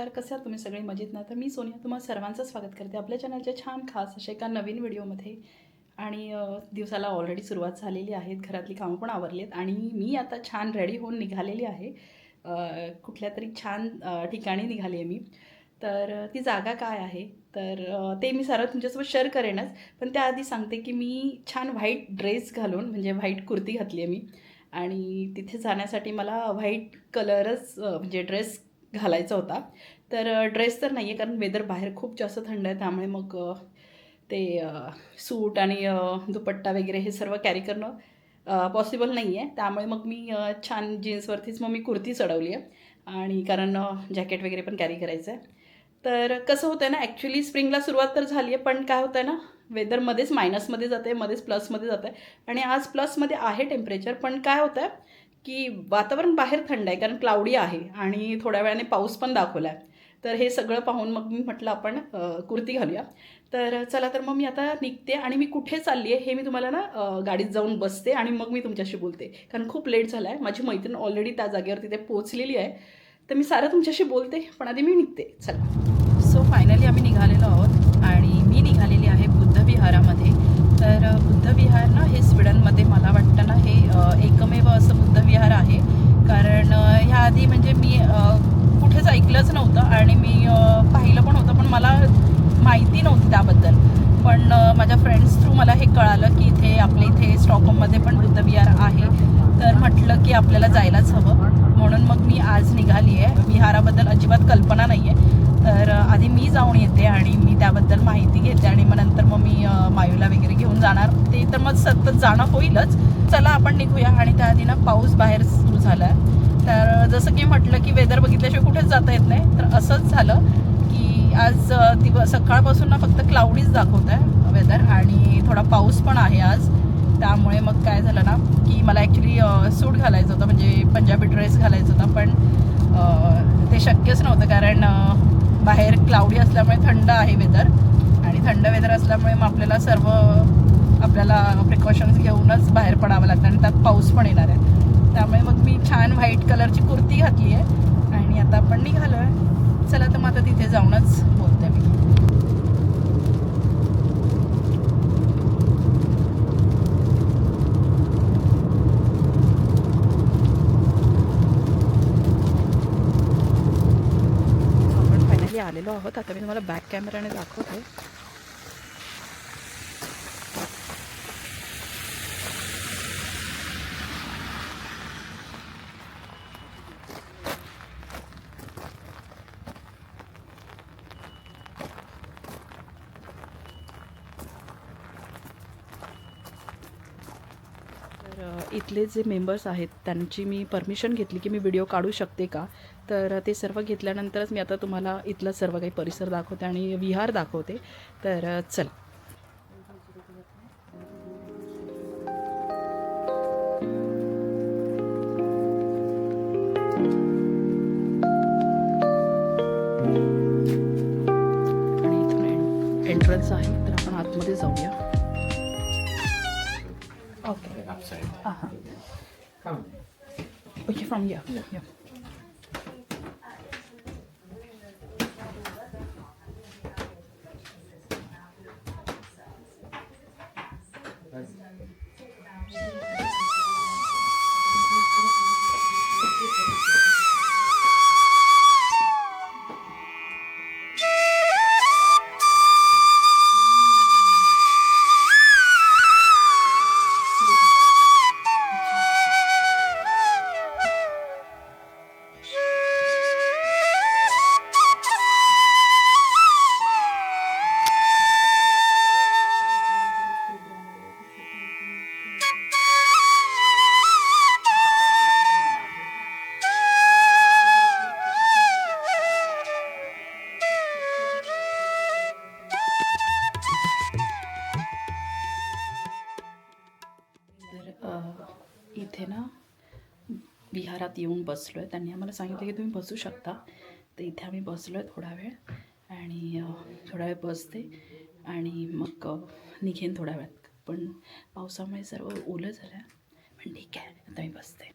नमस्कार कसे आहात तुम्ही सगळे? मजेत ना? तर मी सोनिया तुम्हाला सर्वांचं स्वागत करते आपल्या चॅनलच्या छान खास अशा एका नवीन व्हिडिओमध्ये. आणि दिवसाला ऑलरेडी सुरुवात झालेली आहे. घरातली कामं पण आवरली आहेत आणि मी आता छान रेडी होऊन निघालेली आहे. कुठल्या तरी छान ठिकाणी निघाली आहे मी. तर ती जागा काय आहे? तर ते मी सारं तुमच्यासोबत शेअर करेनच. पण त्याआधी सांगते की मी छान व्हाईट ड्रेस घालून म्हणजे व्हाईट कुर्ती घातली आहे मी. आणि तिथे जाण्यासाठी मला व्हाईट कलरच म्हणजे ड्रेस घालायचा होता. तर ड्रेस तर नाही आहे कारण वेदर बाहेर खूप जास्त थंड आहे त्यामुळे मग ते सूट आणि दुपट्टा वगैरे हे सर्व कॅरी करणं पॉसिबल नाही आहे त्यामुळे मग मी छान जीन्सवरतीच मग मी कुर्ती चढवली आहे. आणि कारण जॅकेट वगैरे पण कॅरी करायचं आहे तर कसं होतं आहे ना ॲक्च्युली स्प्रिंगला सुरुवात तर झाली आहे पण काय होतं आहे ना वेदरमध्येच मायनसमध्ये जाते मध्येच प्लसमध्ये जातं आहे आणि आज प्लसमध्ये आहे टेम्परेचर पण काय होतं आहे की वातावरण बाहेर थंड आहे कारण क्लाउडी आहे आणि थोड्या वेळाने पाऊस पण दाखवला आहे तर हे सगळं पाहून मग मी म्हटलं आपण कुर्ती घालूया. तर चला तर मग मी आता निघते आणि मी कुठे चालली आहे हे मी तुम्हाला ना गाडीत जाऊन बसते आणि मग मी तुमच्याशी बोलते. कारण खूप लेट झाला आहे माझी मैत्रीण ऑलरेडी त्या जागेवर तिथे पोचलेली आहे. तर मी सारं तुमच्याशी बोलते पण आधी मी निघते. चला. सो फायनली आम्ही निघालेलो आहोत आणि मी निघालेली आहे बुद्ध विहारामध्ये. तर बुद्ध विहार ना हे स्वीडनमध्ये मला वाटतं ना हे अ, एकमेव असं बुद्ध विहार आहे कारण अ, ह्या आधी म्हणजे मी अ, कुठेच ऐकलंच नव्हतं आणि मी अ, पाहिलं पण होतं पण मला माहिती नव्हती त्याबद्दल पण अ, माझ्या फ्रेंड्स थ्रू मला हे कळालं की इथे आपल्या इथे स्टॉकहोममध्ये पण बुद्ध विहार आहे तर म्हटलं की आपल्याला जायलाच हवं म्हणून मग मी आज निघाली आहे विहाराबद्दल अजिबात कल्पना नाही आहे तर अ, आधी मी जाऊन येते आणि मी त्याबद्दल माहिती घेते आणि मग नंतर मग मी मायूला वगैरे घेऊन जाणार. ते तर मग सतत जाणं होईलच. चला आपण निघूया. आणि त्या आधी ना पाऊस बाहेर सुरू झाला आहे तर जसं की म्हटलं की वेदर बघितल्याशिवाय कुठेच जाता येत नाही. तर असंच झालं की आज दिवस सकाळपासून ना फक्त क्लाउडीच दाखवत आहे वेदर आणि थोडा पाऊस पण आहे आज. त्यामुळे मग काय झालं ना की मला ॲक्च्युली सूट घालायचं होतं. म्हणजे पंजाबी ड्रेस घालायचा होता. पण ते शक्यच नव्हतं कारण बाहेर क्लाउडी असल्यामुळे थंड आहे वेदर आणि थंड वेदर असल्यामुळे मग आपल्याला सर्व आपल्याला प्रिकॉशन्स घेऊनच बाहेर पडावं लागतं आणि त्यात पाऊस पण येणार आहे. त्यामुळे मग मी छान व्हाईट कलरची कुर्ती घातली आहे आणि आता आपण निघालो आहे चला तर मग आता तिथे जाऊनच बोलते मी आपण फायनली आलेलो आहोत आता मी तुम्हाला बॅक कॅमेराने दाखवते. तर इथले जे मेंबर्स आहेत त्यांची मी परमिशन घेतली की मी व्हिडिओ काढू शकते का? तर ते सर्व घेतल्यानंतरच मी आता तुम्हाला इथलं सर्व काही परिसर दाखवते आणि विहार दाखवते. तर चला. एंट्रन्स आहे तर आपण आतमध्ये जाऊया. Okay Upside. Uh-huh. Come. विहारात येऊन बसलो आहे त्यांनी आम्हाला सांगितलं की तुम्ही बसू शकता. तर इथे आम्ही बसलो आहे थोडा वेळ आणि थोडा वेळ बसते आणि मग निघेन थोड्या वेळात. पण पावसामुळे सर्व ओलं झालं. पण ठीक आहे आता मी बसते.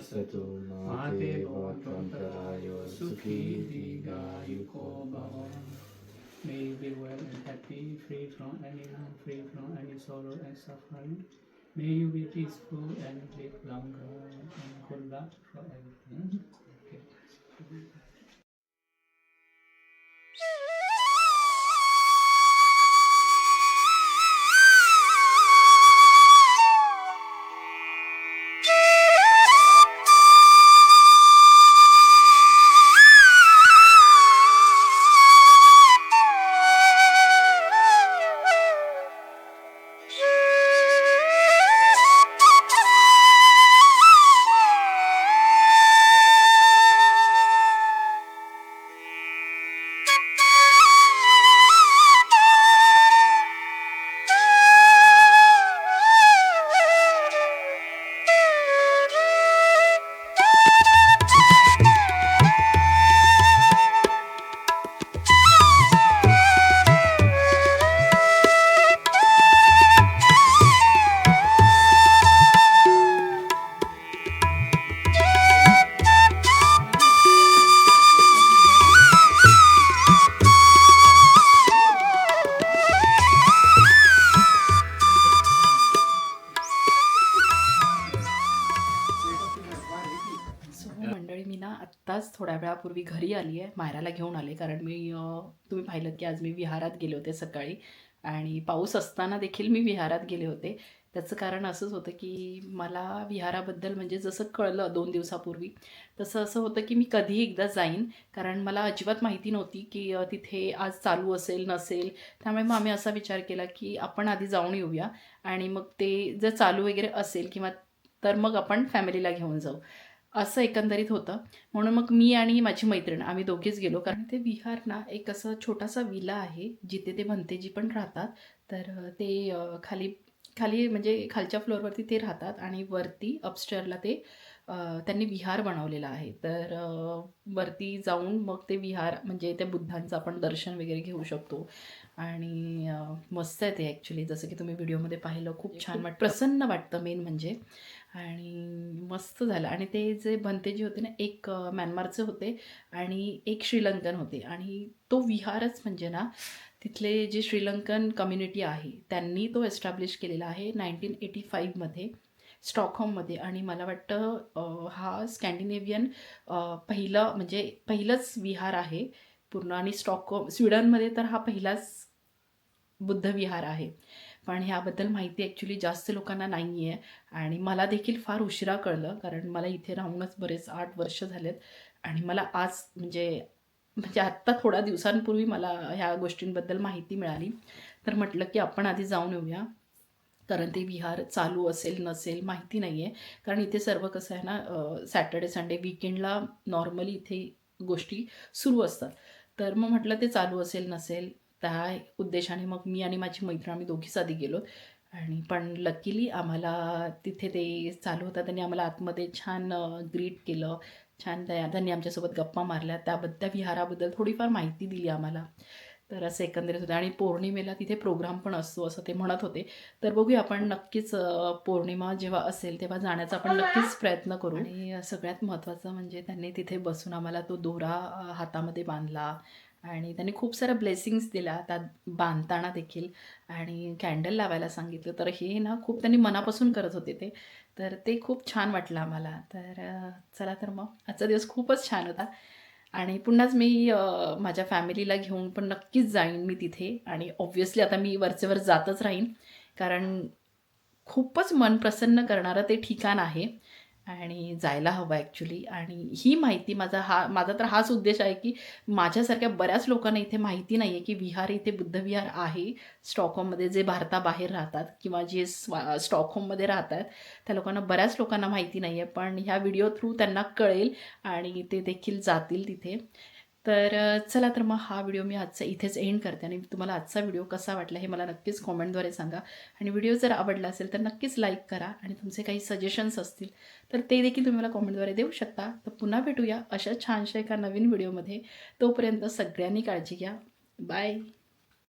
सफरोगो विनशतु माते भवत्वन्तरायो सुखी दीर्घायुको भव May you be well and happy, free from any harm, free from any sorrow and suffering. May you be peaceful and live longer and good luck for everything. Okay. आत्ताच थोड्या वेळापूर्वी घरी आली आहे मायराला घेऊन आले कारण मी तुम्ही पाहिलं की आज मी विहारात गेले होते सकाळी. आणि पाऊस असताना देखील मी विहारात गेले होते. त्याचं कारण असंच होतं की मला विहाराबद्दल म्हणजे जसं कळलं दोन दिवसापूर्वी तसं असं होतं की मी कधीही एकदा जाईन. कारण मला अजिबात माहिती नव्हती की तिथे आज चालू असेल नसेल. त्यामुळे मग आम्ही असा विचार केला की आपण आधी जाऊन येऊया. आणि मग ते जर चालू वगैरे असेल किंवा तर मग आपण फॅमिलीला घेऊन जाऊ. असं एकंदरीत होतं. म्हणून मग मी आणि माझी मैत्रीण आम्ही दोघीच गेलो. कारण ते विहार ना एक असं छोटासा विला आहे जिथे ते भंतेजी पण राहतात. तर ते खाली खाली म्हणजे खालच्या फ्लोअरवरती ते राहतात आणि वरती अपस्टेअरला ते त्यांनी विहार बनवलेला आहे. तर वरती जाऊन मग ते विहार म्हणजे त्या बुद्धांचं आपण दर्शन वगैरे घेऊ शकतो. आणि मस्त आहे ते ॲक्च्युली जसं की तुम्ही व्हिडिओमध्ये पाहिलं खूप छान वाटतं. प्रसन्न वाटतं मेन म्हणजे. आणि मस्त झालं. आणि ते जे भंतेजी होते ना एक म्यानमारचे होते आणि एक श्रीलंकन होते. आणि तो विहारच म्हणजे ना तिथले जे श्रीलंकन कम्युनिटी आहे त्यांनी तो एस्टॅब्लिश केलेला आहे नाईन्टीन एटी फाईव्हमध्ये स्टॉकहोममध्ये. आणि मला वाटतं हा स्कॅन्डिनेवियन पहिलं म्हणजे पहिलंच विहार आहे पूर्ण. आणि स्टॉकहोम स्वीडनमध्ये तर हा पहिलाच बुद्ध विहार आहे. पण ह्याबद्दल माहिती ॲक्च्युली जास्त लोकांना नाही आहे आणि मला देखील फार उशिरा कळलं कारण मला इथे राहूनच बरेच आठ वर्ष झालेत. आणि मला आज म्हणजे म्हणजे आत्ता थोड्या दिवसांपूर्वी मला ह्या गोष्टींबद्दल माहिती मिळाली. तर म्हटलं की आपण आधी जाऊन येऊया. कारण ते विहार चालू असेल नसेल माहिती नाही आहे कारण इथे सर्व कसं आहे ना सॅटर्डे संडे विकेंडला नॉर्मली इथे गोष्टी सुरू असतात. तर मग म्हटलं ते चालू असेल नसेल त्या उद्देशाने मग मी आणि माझी मैत्रीण आम्ही दोघीच आधी गेलो. आणि पण लकीली आम्हाला तिथे ते चालू होतं. त्यांनी आम्हाला आतमध्ये छान ग्रीट केलं. छान त्या त्यांनी आमच्यासोबत गप्पा मारल्या. त्याबद्दल त्या विहाराबद्दल थोडीफार माहिती दिली आम्हाला. तर असं एकंदरीत होतं. आणि पौर्णिमेला तिथे प्रोग्राम पण असतो असं ते म्हणत होते. तर बघूया आपण नक्कीच पौर्णिमा जेव्हा असेल तेव्हा जाण्याचा आपण नक्कीच प्रयत्न करू. आणि सगळ्यात महत्त्वाचं म्हणजे त्यांनी तिथे बसून आम्हाला तो दोरा हातामध्ये बांधला. आणि त्यांनी खूप साऱ्या ब्लेसिंग्स दिल्या त्यात बांधताना देखील. आणि कॅन्डल लावायला सांगितलं. तर हे ना खूप त्यांनी मनापासून करत होते ते. तर ते खूप छान वाटलं आम्हाला. तर चला तर मग. आजचा दिवस खूपच छान होता. आणि पुन्हाच मी माझ्या फॅमिलीला घेऊन पण नक्कीच जाईन मी तिथे. आणि ऑब्व्हियसली आता मी वरचेवर जातच राहीन. कारण खूपच मन प्रसन्न करणारं ते ठिकाण आहे. आणि जायला हवं ॲक्च्युली आणि ही माहिती माझा हा माझा तर हाच उद्देश आहे की माझ्यासारख्या बऱ्याच लोकांना इथे माहिती नाही आहे की विहार इथे बुद्धविहार आहे. स्टॉकहोममध्ये जे भारताबाहेर राहतात किंवा जे स्वा स्टॉकहोममध्ये राहतात त्या लोकांना बऱ्याच लोकांना माहिती नाही आहे पण ह्या व्हिडिओ थ्रू त्यांना कळेल आणि ते देखील जातील तिथे. तर चला तर मग हा व्हिडिओ मी आजचा इथेच एंड करते आणि तुम्हाला आजचा व्हिडिओ कसा वाटला हे मला नक्कीच कॉमेंटद्वारे सांगा. आणि व्हिडिओ जर आवडला असेल तर नक्कीच लाईक करा आणि तुमचे काही सजेशन्स असतील तर ते देखील तुम्ही मला कॉमेंटद्वारे देऊ शकता. तर पुन्हा भेटूया अशा छानशा एका नवीन व्हिडिओमध्ये. तोपर्यंत सगळ्यांनी काळजी घ्या. बाय.